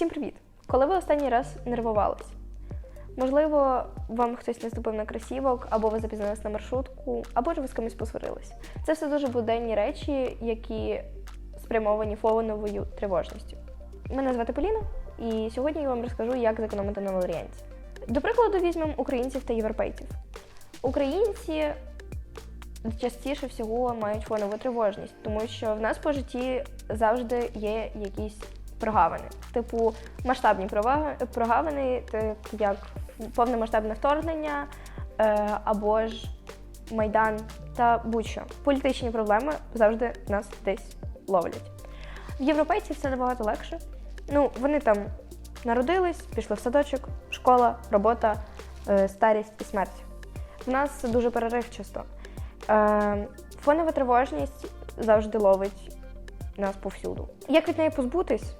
Всім привіт! Коли ви останній раз нервувались? Можливо, вам хтось не ступив на кросівок, або ви запізнились на маршрутку, або ж ви з кимось посварились. Це все дуже буденні речі, які спрямовані фоновою тривожністю. Мене звати Поліна, і сьогодні я вам розкажу, як зекономити на валеріанці. До прикладу, візьмемо українців та європейців. Українці частіше всього мають фонову тривожність, тому що в нас по житті завжди є якісь прогавини. Типу масштабні прогавини, так як повномасштабне вторгнення е, або ж Майдан та будь-що. Політичні проблеми завжди нас десь ловлять. В європейців все набагато легше. Ну, вони там народились, пішли в садочок, школа, робота, е, старість і смерть. В нас дуже переривчасто. Е, фонова тривожність завжди ловить нас повсюду. Як від неї позбутись?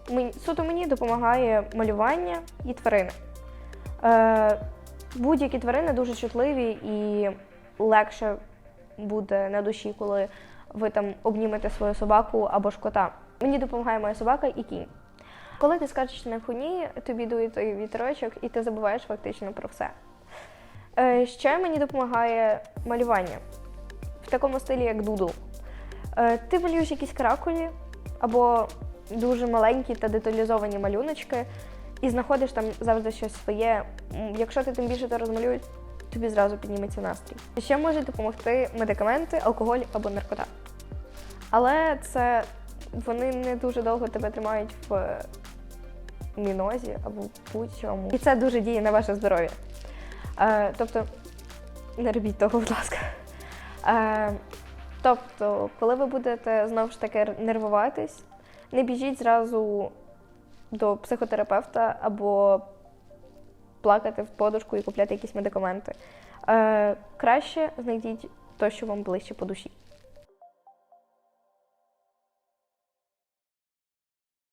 Суто мені допомагає малювання і тварини. Е, будь-які тварини дуже чутливі і легше буде на душі, коли ви там обнімете свою собаку або ж кота. Мені допомагає моя собака і кінь. Коли ти скачеш на коні, тобі дує той вітерочок, і ти забуваєш фактично про все. Е, ще мені допомагає малювання в такому стилі, як дудл. Е, ти малюєш якісь каракулі або дуже маленькі та деталізовані малюночки, і знаходиш там завжди щось своє. Якщо ти тим більше то розмалюєш, тобі зразу підніметься настрій. Ще можуть допомогти медикаменти, алкоголь або наркота. Але це вони не дуже довго тебе тримають в мінозі або в будь-чому. І це дуже діє на ваше здоров'я. Е, тобто, не робіть того, будь ласка. Тобто, коли ви будете знову ж таки нервуватись, не біжіть зразу до психотерапевта або плакати в подушку і купляти якісь медикаменти. Е, краще знайдіть те, що вам ближче по душі.